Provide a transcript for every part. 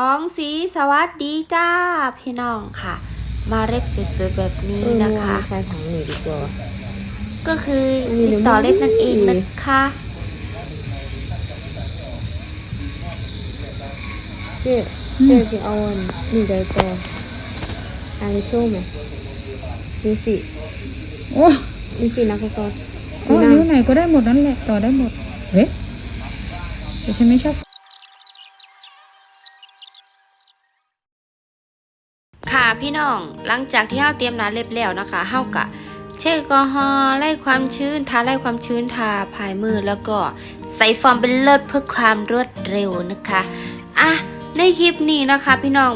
สองสีสวัสดีจ้าพี่น้องค่ะ มาเล็กสวยๆแบบนี้เออนะนะคะคะใช้ถังหนีดีกว่าก็คือมีติดต่อเล็กนั่นเองนะคะเจ๊เจ๊จะเอาอันนี่ได้ต่ออันนี้โชว์ไหมดูสิโอ้ดูสินะก็ก็โอ้นิ้วไหนก็ได้หมดนั่นแหละต่อได้หมดเฮ้ยแต่ฉันไม่ชอบ พี่น้อง หลังจากที่เฮาเตรียมน้ำเล็บแล้วนะคะเฮากะเช็ดแอลกอฮอล์ไล่ความชื้นทาไล่ความชื้นทาภายมือแล้วก็ใส่ฟอร์มเป็นเลิศเพื่อความรวดเร็วนะคะอะในคลิปนี้นะคะ พี่น้อง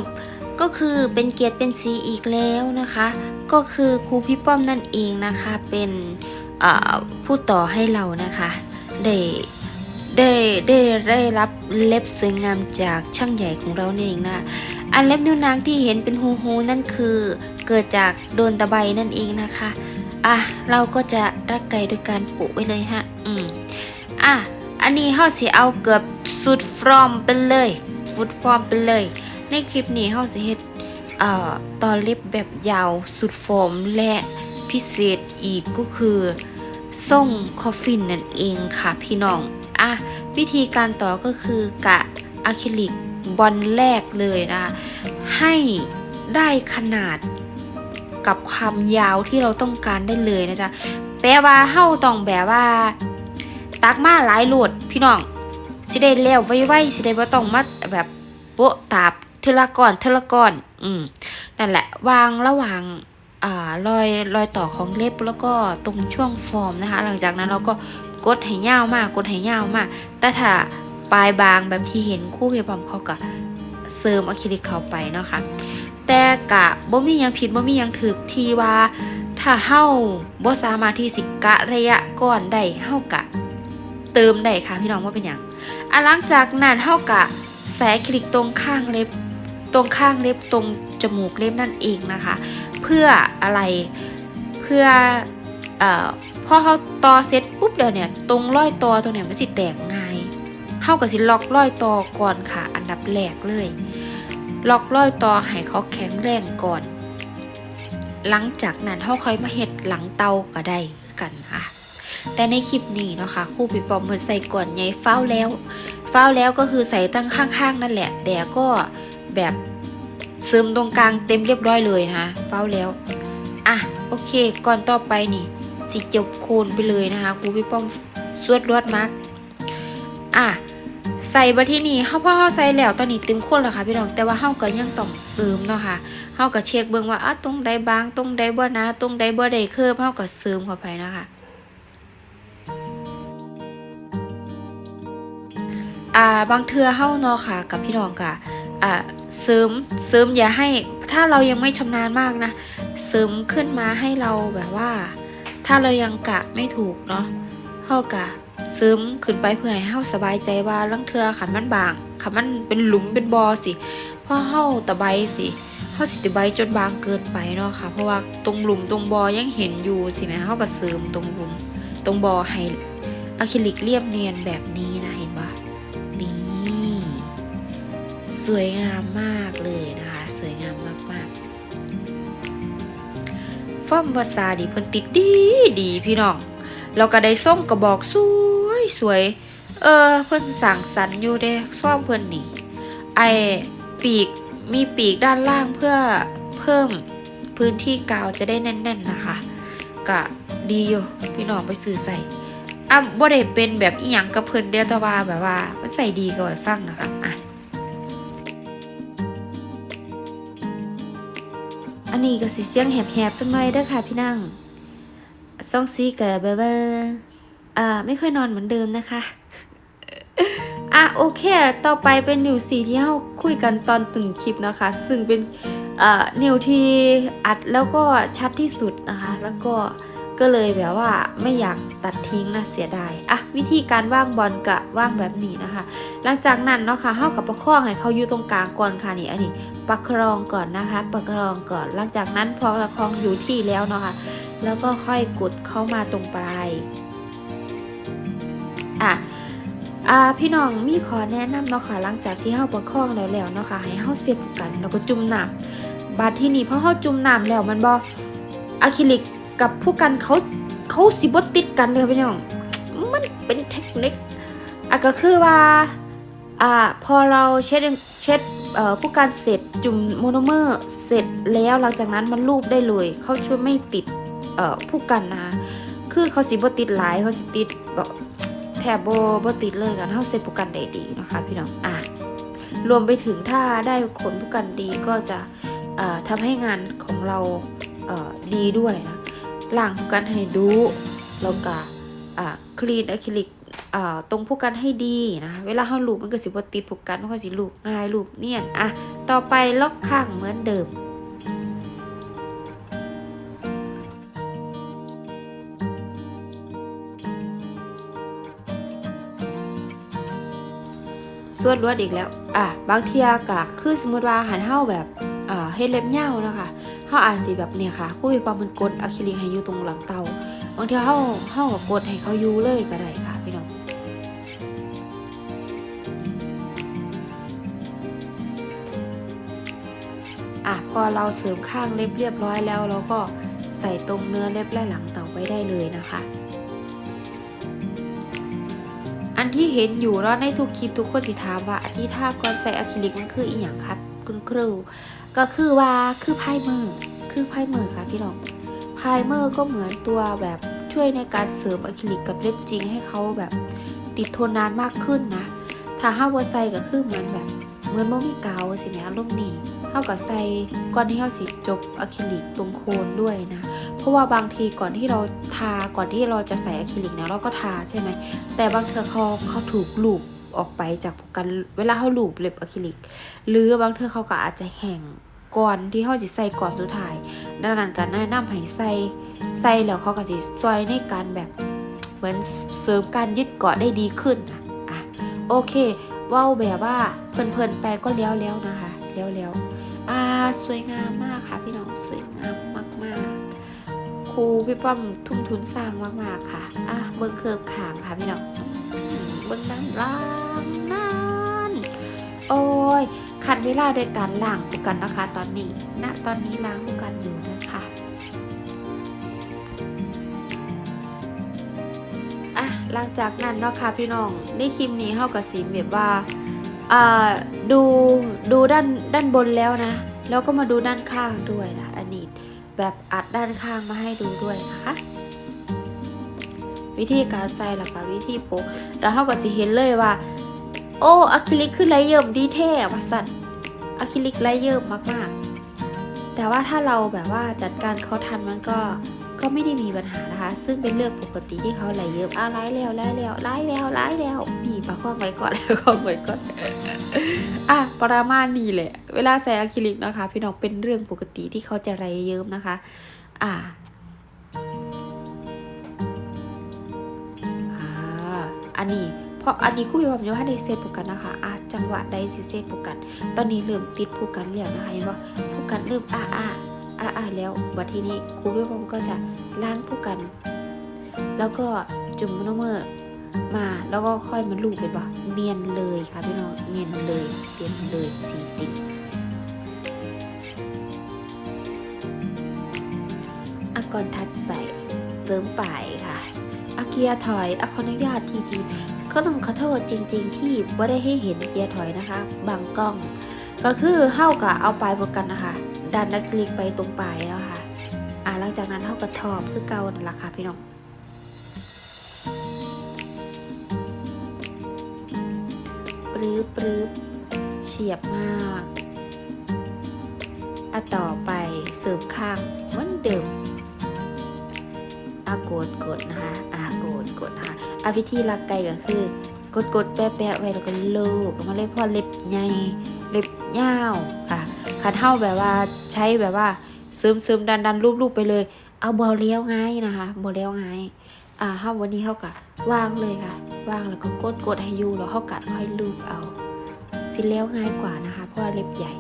ก็คือเป็นเกียรติเป็นสีอีกแล้วนะคะ ก็คือครูพี่ป้อมนั่นเองนะคะเป็นผู้ต่อให้เรานะคะได้ได้ได้ได้รับเล็บสวยงามจากช่างใหญ่ของเรานี่เองนะ อันเล็บนิ้วนางที่เห็นเป็นหูหูนั่นคือ เกิดจากโดนตะไบนั่นเองนะคะ อะ เราก็จะรักไก่โดยการปุไว้เลยฮะ อืม อะ อันนี้เฮาสิเอาเกือบสุดฟอร์มไปเลยฟุดฟอร์มไปเลย ในคลิปนี้เฮาสิเฮ็ดเอ่อตอนเล็บแบบยาวสุดฟอร์มและพิเศษอีกก็คือส่งคอฟฟินนั่นเองค่ะพี่น้อง อะ วิธีการต่อก็คือกะอะคริลิก บอลแรกเลยนะคะให้ได้ขนาดกับความยาวที่เราต้องการได้เลยนะจ๊ะแปลว่าเฮาต้องแบบว่า ตักมาหลายโหลดพี่น้องสิได้เร็วไวๆสิได้บ่ต้องมาแบบโปะตาบเทละก่อนเทละก่อนอืมนั่นแหละ วางระหว่างอ่ารอยรอยต่อของเล็บแล้วก็ตรงช่วงฟอร์มนะคะ หลังจากนั้นเราก็กดให้ยาวมากกดให้ยาวมาก แต่ถ้า ปลายบางแบบที่เห็นคู่เพยบอมเขาก็เสริมอะคริลิกเข้าไปเนาะค่ะแต่กะบ่มียังผิดบ่มียังถูกที่ว่า ถ้าเฮาบ่สามารถที่สิกะระยะก่อนได้เฮากะ เติมได้ค่ะพี่น้องว่าเป็นหยังอะหลังจากนั้นเฮากะใส่อะคริลิกตรงข้างเล็บตรงข้างเล็บตรงจมูกเล็บนั่นเองนะคะ เพื่ออะไรเพื่อเอ่อพอเขาต่อเสร็จปุ๊บเดี๋ยวเนี่ยตรงร้อยต่อตรงเนี่ยมันสิแตกง่ายากับสิล็อกร้อยต่อก่อนค่ะ อันดับแรกเลย ล็อกร้อยต่อให้เขาแข็งแรงก่อน หลังจากนั้นเฮาค่อยมาเฮ็ดหลังเตาก็ได้กันค่ะ แต่ในคลิปนี้เนาะคะครู่ปิปอมเพิ่นใส่ก่อนใหญ่เฝ้าแล้วเฝ้าแล้วก็คือใส่ตั้งข้างๆ นั่นแหละ แต่ก็แบบซึมตรงกลางเต็มเรียบร้อยเลยฮะเฝ้าแล้ว อะโอเค ก่อนต่อไปนี่สิจบโคนไปเลยนะคะครูพี่ป้อมสวดรวดมากอะ ใส่บัที่นี่เฮาพอเฮาใส่แล้วตอนนี้เต็มโคนแล้วค่ะพี่น้องแต่ว่าเฮาก็ยังต้องเสริมเนาะค่ะเฮาก็เช็คเบิ่งว่าอะตรงใดบางตรงใดบ่นาตรงใดบ่ได้เคิร์ฟเฮาก็เสริมเข้าไปนะคะอ่าบางเทือเฮ้าเนาะค่ะ กับพี่น้องค่ะอ่าเสริมเสริมอย่าให้ถ้าเรายังไม่ชำนาญมากนะเสริมขึ้นมาให้เราแบบว่า ถ้าเรายังกะไม่ถูกเนาะเฮากะ เสริมขึ้นไปเพื่อให้เฮาสบายใจว่าลังเทือขันมันบางขันมันเป็นหลุมเป็นบอสิเพราะเฮาตะไบสิเฮาสิตะไบจนบางเกินไปเนาะค่ะ เพราะว่าตรงหลุมตรงบอยังเห็นอยู่สิแม่เฮาก็เสริมตรงหลุม ตรงบอให้อะคริลิกเรียบเนียนแบบนี้นะเห็นปะนี่สวยงามมากเลยนะคะ สวยงามมากๆฟอร์มวาซาดีเพิ่นติดดีดีพี่น้องเราก็ได้ส่งกระบอกสวย สวย เออ เพิ่นสั่งสรรอยู่เด้ซ่อมเพิ่นนี่ ไอปีกมีปีกด้านล่างเพื่อเพิ่มพื้นที่กาวจะได้แน่น ๆนะคะกะดีอยู่พี่น้องไปซื้อใส่อะบ่ได้เป็นแบบอีหยังกับเพิ่นเดียวแต่ว่าแบบว่ามันใส่ดีก็ไว้ฟังนะคะอะอันนี้ก็สิเสียงแหบๆจังหน่อยเด้อค่ะพี่นั่งซองซีก็แบบว่าอ่าไม่ค่อยนอนเหมือนเดิมนะคะอะโอเค ต่อไปเป็นนิวสีที่เราคุยกันตอนตึงคลิปนะคะ ซึ่งเป็นเอ่อนิวที่อัดแล้วก็ชัดที่สุดนะคะ แล้วก็ก็เลยแบบว่าไม่อยากตัดทิ้งนะเสียดายอะวิธีการว่างบอลกะว่างแบบนี้นะคะ หลังจากนั้นเนาะค่ะเฮากับประคองให้เขาอยู่ตรงกลางก่อนค่ะนี่อันนี้ประคองก่อนนะคะ ประคองก่อน หลังจากนั้นพอประคองอยู่ที่แล้วเนาะค่ะแล้วก็ค่อยกดเข้ามาตรงปลาย อะอ่าพี่น้องมีขอแนะนำเนาะค่ะหลังจากที่เฮาประคองแล้วแล้วเนาะค่ะให้เฮาเสร็จกัน แล้วก็จุ่มน้ำบาดที่นี่พอเฮาจุ่มน้ำแล้วมันบ่อะคริลิกกับผู้กันเขาเขาสิบ่ติดกันเลยค่ะพี่น้องมันเป็นเทคนิคอะก็คือว่าอ่าพอเราเช็ดเช็ดเอ่อผู้กันเสร็จจุ่มโมโนเมอร์เสร็จแล้วหลังจากนั้นมันลูบได้เลยเขาช่วยไม่ติดเอ่อผู้กันนะคือเขาสิบ่ติดหลายเขาสิติด แบบแทบบ่บ่ติดเลยกันเฮาเซตผู้กันได้ดีนะคะพี่น้องอะรวมไปถึงถ้าได้ขนผู้กันดีก็จะเอ่อทำให้งานของเราเดีด้วยนะล้างผู้กันให้ดูแล้วก็อะคลีนอะคริลิกตรงผู้กันให้ดีนะเวลาเฮาลูบมันก็สิบติดผู้กันมันก็สิลูบง่ายลูบเนียนอะต่อไปล็อกข้างเหมือนเดิม วนลวดอีกแล้ว อะบางเทียกะคือสมมติว่าหันเท้าแบบอ่าเฮ็ดเล็บเหย้านะคะเฮาอาจสิแบบเนี่ยค่ะคู่มีความมันกดอะคริลิกให้อยู่ตรงหลังเตาบางเทีเฮาเฮาก็กดให้เขาอยู่เลยก็ได้ค่ะพี่น้องอะพอเราเสริมข้างเล็บเรียบร้อยแล้วเราก็ใส่ตรงเนื้อเล็บและหลังเตาไว้ได้เลยนะคะ อันที่เห็นอยู่แล้วในทุกคลิปทุกคนสิถามว่าอันที่ท่าก่อนใส่อะคริลิกมันคืออีหยังครับ คุณครู ก็คือว่าคือไพ่เมอร์คือไพ่เมอร์ค่ะพี่น้องไพ่เมอร์ก็เหมือนตัวแบบช่วยในการเสริมอะคริลิกกับเล็บจริงให้เขาแบบติดทนนานมากขึ้นนะ ถ้าห้าวใส่ก็คือเหมือนแบบเหมือนโมมีกาวสิแม่อารมหนีเท่ากับใส่ก่อนที่เขาสิจบอะคริลิกตรงโคนด้วยนะ ราะว่าบางทีก่อนที่เราทาก่อนที่เราจะใส่อะคริลิกเนี่ยเราก็ทาใช่ไหมแต่บางเทอเขาเขาถูกลูบออกไปจากกันเวลาเขาลูบเล็บอะคริลิก หรือบางเทอเขาก็อาจจะแห้งก่อนที่เขาจะใส่ก่อนสุดท้ายดังนั้นการแนะนำให้ใส่ใส่แล้วเขาก็จะซอยในการแบบเหมือนเสริมการยึดเกาะได้ดีขึ้นอะโอเคว้าแบบว่าเพลินๆไปก็เลี้ยวแล้วนะคะเลี้ยวแล้วอ่าสวยงามมากค่ะพี่น้อง รูพี่ป้อมทุ่มทุนสร้างมากๆค่ะ อะเบิ้งเคิร์ฟขางค่ะพี่น้องเบิ้งนั้นล้างนั่นโอ้ยขัดเวลาโดยการล้างผู้กันนะคะ ตอนนี้ณตอนนี้ล้างผู้กันอยู่นะคะอะหลังจากนั้นเนาะค่ะพี่น้องในคลิปนี้เฮากับสีแบบว่าอ่าดูดูด้านด้านบนแล้วนะ แล้วก็มาดูด้านข้างด้วยนะ แบบอัดด้านข้างมาให้ดูด้วยนะคะ วิธีการใส่หลักวิธีโปะแล้วเขาก็จะเห็นเลยว่า โอ้อะคริลิกคือไรเยิมดีแท้ว่สัตว์อะคริลิกไรเยิมมากๆ แต่ว่าถ้าเราแบบว่าจัดการเขาทันมันก็ก็ไม่ได้มีปัญหานะคะ ซึ่งเป็นเรื่องปกติที่เขาไหลเยิมอะไล่แล้วไล่แล้วไล่แล้วไล่แล้วนี่ประคองไว้ก่อนประคองไว้ก่อน อะประมาณนี้แหละ เวลาใส่อะคริลิกนะคะ พี่น้องเป็นเรื่องปกติที่เขาจะไรเยิ้มนะคะ อ่าอ่าอันนี้เพราะอันนี้คู่ยู่แบบนี้ว่าได้เซตผูกกันนะคะอะจังหวะใดสิเซตผูกกัน ตอนนี้เริ่มติดผูกกันแล้วนะคะเห็นว่าผูกกันเริ่มอ่าอ่าอ่าอ่าแล้ววันที่นี้ครูพี่ผมก็จะล้างผูกกัน แล้วก็จุ่มมโนเมอร์ มาแล้วก็ค่อยมาลูบเป็นว่เนียนเลยค่ะพี่น้องเนียนเลยเนียนเลยจริงๆอะก่อนถัดไปเติมไปค่ะอาเกียถอยอะขออนุญาตทีทีก็ต้องขอโทษจริง ๆ ที่ว่าได้ให้เห็นเกียร์ถอยนะคะ บางกล้อง ก็คือเท่ากับเอาปลายโปรกันนะคะดันนักคลิกไปตรงปลายแล้วค่ะ อ่าหลังจากนั้นเท่ากับทอบคือเกาน่นแหละค่ะพี่น้อง รื้อปรื้อเฉียบมากอะต่อไปเสริมข้างเหมือนเดิมอะกดกดนะคะอะกดกดนะคะอะวิธีลักไก่ก็คือ กดกดแปะแปะไว้แล้วก็ลูบลงมาเลยพอเล็บใหญ่เล็บยาวค่ะคันเท่าแบบว่าใช้แบบว่าซึมซึมดันดันรูปรูปไปเลย เอาบอเลี้ยวง่ายนะคะบอเลี้ยวง่าย อ่าถ้าวันนี้เขากะวางเลยค่ะ วางแล้วก็กดกดให้ยูแล้วเขากะค่อยลูบเอาฟิลเล้วง่ายกว่านะคะ เพราะเล็บใหญ่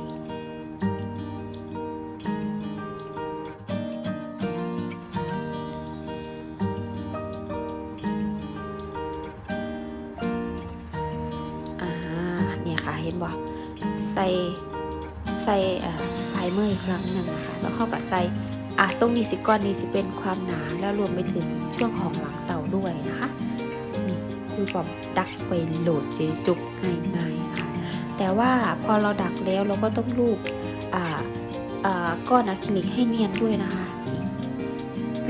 าเนี่ยค่ะเห็นบ่ใส่ใส่ลายเมื่ออีกครั้งหนึ่งนะคะแล้วเขากะใส่ อะตรงนี้สิก้อนนี้สิเป็นความหนาแล้วรวมไปถึงช่วงของหลังเต่าด้วยนะคะนี่คือปอมดักไปโหลดเจจุกง่ายๆค่ะแต่ว่าพอเราดักแล้วเราก็ต้องรูปอ่าอ่าก้อนอะคริลิกให้เนียนด้วยนะคะ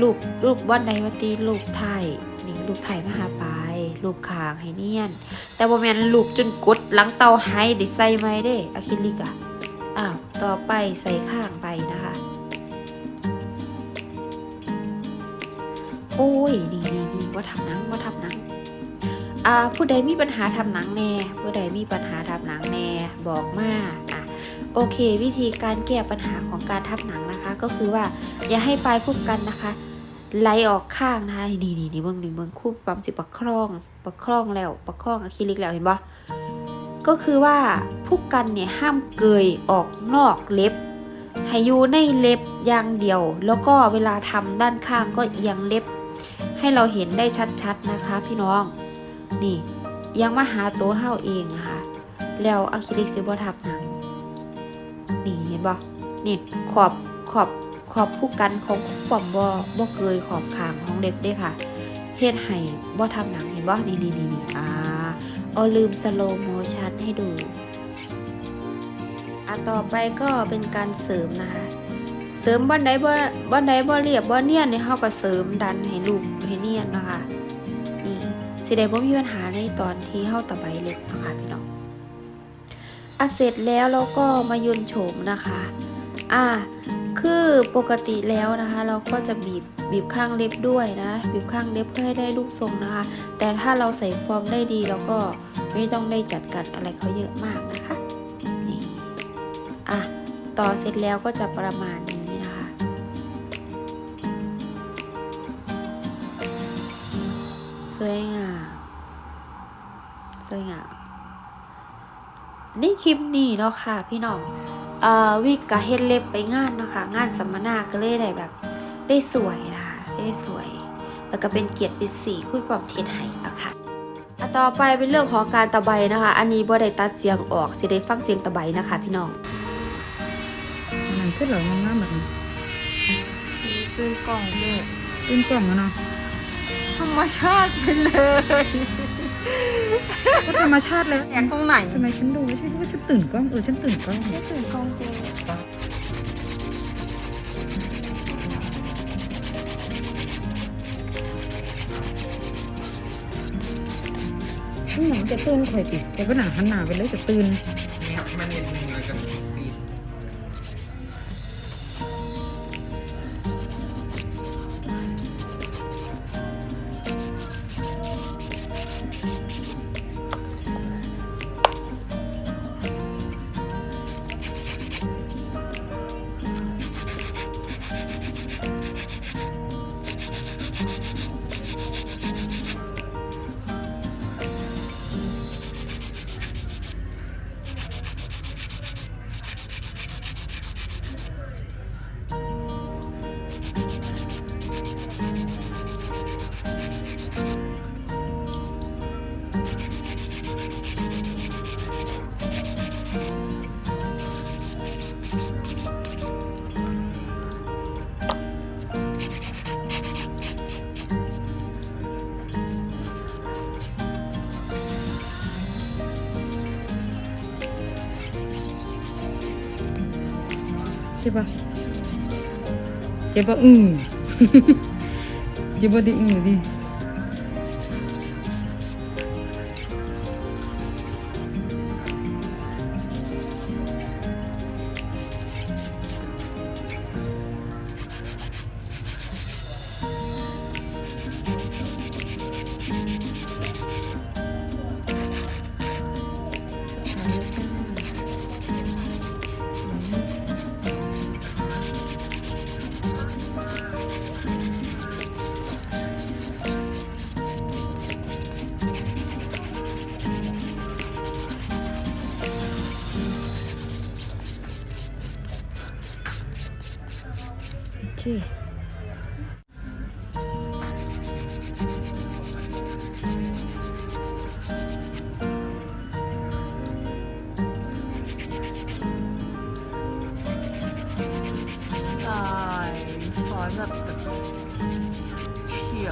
รูปรูปวันใดวันตีรูปไทยนี่รูปไทยมาหาไปรูปคางให้เนียน แต่บ่แม่นรูปจนกดหลังเตาให้ได้ใส่ไว้เด้อะคริลิกอะอ้าวต่อไปใส่ข้างไปนะคะ โอ้ยนี่นี่นี่ว่าทำหนังว่าทำหนังอ่าผู้ใดมีปัญหาทำหนังแน่ ผู้ใดมีปัญหาทำหนังแน่บอกมาอะโอเค วิธีการแก้ปัญหาของการทับหนังนะคะ ก็คือว่าอย่าให้ปลายคู่กันนะคะไหลออกข้างนะคะนี่นี่นี่เบิ้งนี่เบิ้งคู่ปั๊มสิประคองประคองแล้วประคองอะคริลิกแล้วเห็นปะก็คือว่าผู้กันเนี่ยห้ามเกยออกนอกเล็บให้อยู่ในเล็บอย่างเดียว แล้วก็เวลาทำด้านข้างก็เอียงเล็บ ให้เราเห็นได้ชัดๆนะคะ พี่น้อง นี่ยังมาหาตัวเฮาเองนะคะ แล้วอะคริลิกซิบอทับหนังนี่เห็นบ่นี่ขอบขอบขอบผู้กันของปอมบ่บ่เกยขอบขางของเล็บด้ค่ะเฮ็ดให้บ่ทำหนังเห็นบ่นี่นี่นี่นี่อ่าเอาลืมสโลโมชันให้ดูอะต่อไปก็เป็นการเสริมนะคะ เสริมบ้านใดบ่บ้านใดบ่เรียบบ่เนียนเนี่ยเฮาก็เสริมดันให้ลูกให้เนียนนะคะนี่สิได้บ่มีปัญหาในตอนที่เฮาตะไบเล็กนะคะพี่น้องอะเสร็จแล้วเราก็มายนโฉมนะคะ อะคือปกติแล้วนะคะ เราก็จะบีบบีบข้างเล็บด้วยนะบีบข้างเล็บเพื่อให้ได้ลูกทรงนะคะ แต่ถ้าเราใส่ฟอร์มได้ดีเราก็ไม่ต้องได้จัดการอะไรเขาเยอะมากนะคะนี่อะต่อเสร็จแล้วก็จะประมาณ สวยงามนี่คลิปนี้เนาะค่ะ พี่น้องเอ่อวิกกะเฮ็ดเล็บไปงานเนาะค่ะ งานสัมมนาก็เลยได้แบบ ได้สวยนะคะได้สวย แล้วก็เป็นเกียรติเป็นสีคุยปลอมเทียนไห้อะค่ะอะต่อไปเป็นเรื่องของการตะไบนะคะ อันนี้บ่ได้ตัดเสียงออกจะได้ฟังเสียงตะไบนะคะ พี่น้องมันขึ้นเหรองามๆแบบนี้ซื้อกล่องด้วยตื่นกล่องอะเนาะธรรมชาติไปเลย ก็ธรรมชาติแล้วแอกตรงไหนทำไมฉันดูไม่ใช่ว่าฉันตื่นกล้องเออฉันตื่นกล้อง ไม่ซื้อกล่องจริงฉันหนังจะตื่นข่อยติแต่ก็หนาหันหนาไปเลยจะตื่นเนี่ยมัน ใช่ปะเจ็บ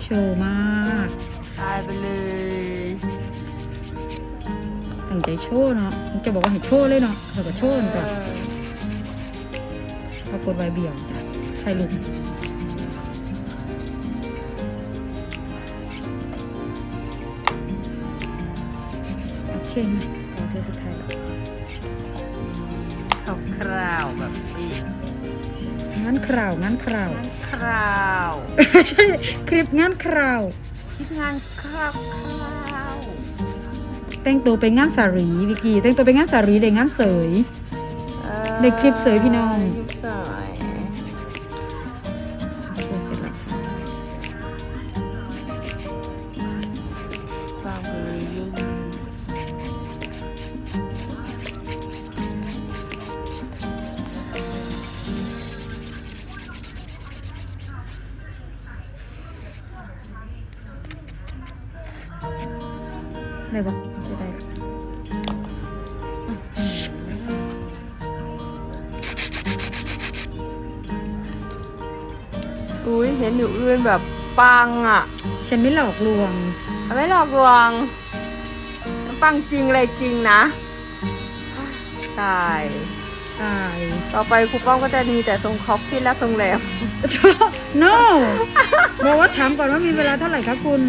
โชว์มากตายไปเลยตั้งใจโชว์เนาะมันจะบอกว่าให้โชว์เลยเนาะเราก็โชว์ก่อนปรากฏไวเบี่ยงจ้ะใช่ลูกโอเคไหมต่อเธอสุดท้ายแล้วเขาคราวแบบนี้งั้นคราวงั้นคราว คราวใช่คลิปงานคราวคิดงานคราวคราวแต่งตัวไปงานสารีวิกกี้แต่งตัวไปงานสารีได้งานเสยเอ่อในคลิปเสยพี่น้อง ได้ปะจะได้อุ้ยเห็นอยู่อื่นแบบปังอะ ฉันไม่หลอกลวง ไม่หลอกลวง ปังจริงเลยจริงนะตายตายต่อไปครูป้อมก็จะมีแต่ทรงคอฟฟี่และทรงแหลม no บอกว่าถามก่อนว่ามีเวลาเท่าไหร่คะคุณ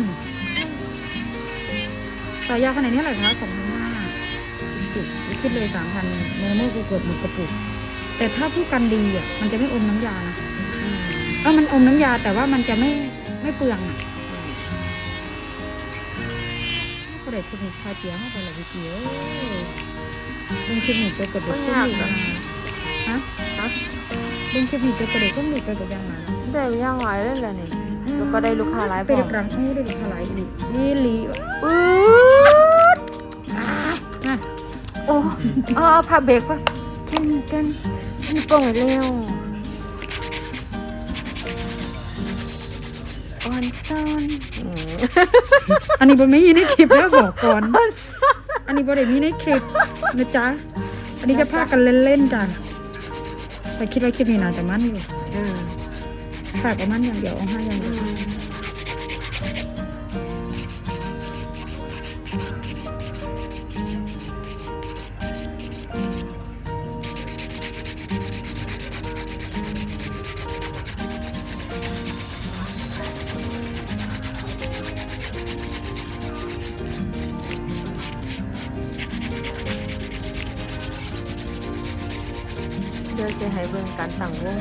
สายยาขนาดนี้เท่าไหร่คะสองพันห้าจุดขึ้นเลยสามพันเมื่อเมื่อกูเกิดหมดกระปุก แต่ถ้าผู้กันดีอะมันจะไม่อมน้ำยานะเออมันอมน้ำยาแต่ว่ามันจะไม่ไม่เปลืองอะก็ได้เทคนิคคาเจียเข้าไปเลยวิจิเอ้ยเรื่องเทคนิคตัวกระโดดก็มีนะฮะฮะเรื่องเทคนิคตัวกระโดดก็มีไปกับยังไงได้ย่างไรเลยแหละนี่แล้วก็ได้ลูกค้าหลายไปพอดูรังอู้ได้ดูถลายดีนี่ลีปื๊ดอะ โอ้เอาเอาผ้าเบรกผ้าแค่นี้กันมีป่องเร็วออนซ่อนอืมอันนี้บนไม่มีในคลิปแล้วบอกก่อนอันนี้บนได้มีในคลิปนะจ๊ะ อันนี้จะพากันเล่นๆจ้ะแต่คิดว่าคลิปนี้น่าจะมั่นอยู่อืมฝากเอามั่นอย่างเดียวเอาห้าอย่างเดียว จะให้เบิ่งการสั่งวง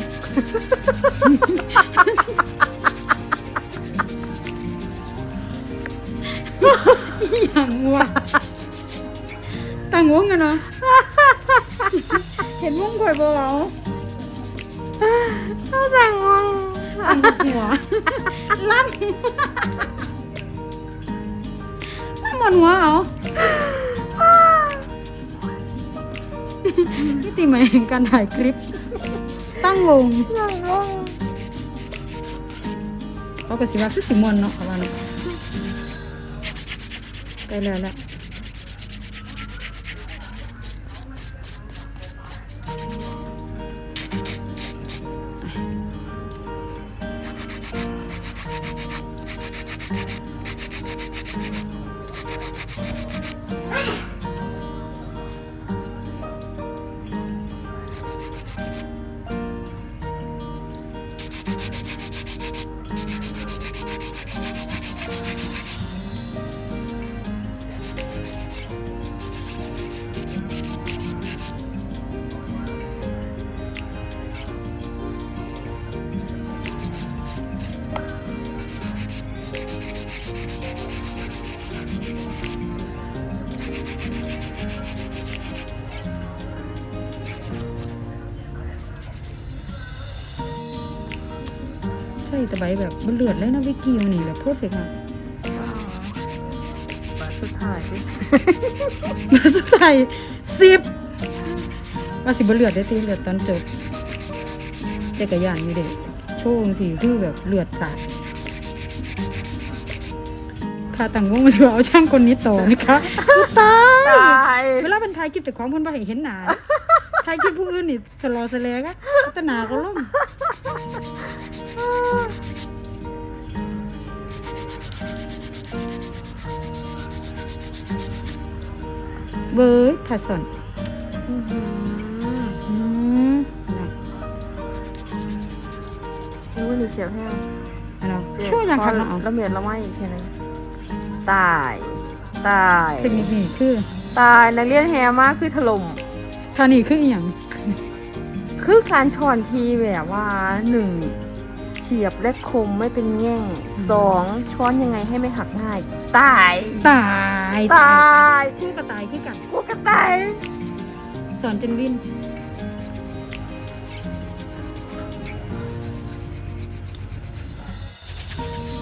อย่างวัวตั้งวงกันเนาะเห็นวงข่อยบ่เอาสั่งวงตั้งหัวล่ำล่ำหมดหัวเอา นี่ตีมาเองการถ่ายคลิป ตั้งวงเขาก็สิว่าคือสิมอนเนาะเขาว่าเนาะไปแล้วแหละ ใช่แต่ใบแบบมันเลือดเลยนะวิกกี้มันนี่แบบเพอร์เฟกต์มากบัตรสุดท้ายสิมาสุดท้ายสิบว่าสิบเลือดได้ตีเลือดตอนจบจักรยานอยู่เด็กโชว์สิคือแบบเลือดสาดค่ะต่างวงมาถือเอาช่างคนนี้ต่อนะคะตายตายเวลาเป็นถ่ายคลิปแต่ของคนบ่ให้เห็นหนา ถ่ายคลิปผู้อื่นนี่สลอสแลกะพัฒนาก็ล่มเบยถ้าสนอื้อหืออืมนะอู้นี่เสียวแห้งอันเนาะช่วยยังคันเนาะละเมียดละไมอีกแค่นึงตาย ตายเทคนิคนี่คือตายนักเรียนแฮมากคือถล่ม ชานี่คืออีหยังคือการช้อนทีแบบว่าหนึ่งเฉียบและคมไม่เป็นแง่งสองช้อนยังไงให้ไม่หักง่าย ตายตายตายคู่กระตายคือกันกูก็ตายสอนจนวิน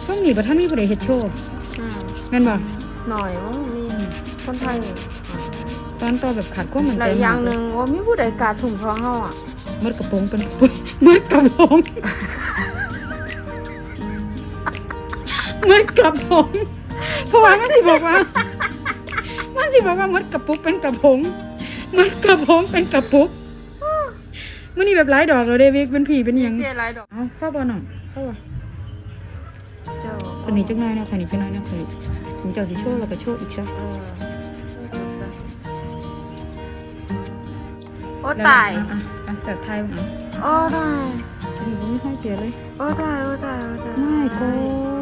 ช่วงนี้บ่ท่านมีผู้ใดเฮ็ดโชว์อืมแม่นบ่หน่อยว่ามีคนไทยต อนต่อแบบขาดความมั่นหใจลายอย่างหนึ่งว่ามีผู้ใดกล้าถุ่มท้องเฮาอะมืดกระโปรงเป็นมืดกระโปรงมืดกระโปรงเพราะว่ามันสิบอกว่ามันสิบอกว่ามืดกระปุกเป็นกระโปรงมืดกระโปรงเป็นกระปุกมันนี่แบบหลายดอกเลยเดวิกเป็นผีเป็นหยังเสียไรดอกเอาเข้าบ่หน่อยเข้าบ่เจ้าคนนี้จังน้อยนะคนนี้จังน้อยนะคนนี้ผมเจ้าสิโชว์แล้วก็โชว์อีกซะ ออโอ้ตายแล้วอะอะจากไทยมาโอ้ตายอันนี้ผมไม่ค่อยเสียเลย โอ้ตาย โอ้ตาย โอ้ตาย ไม่ก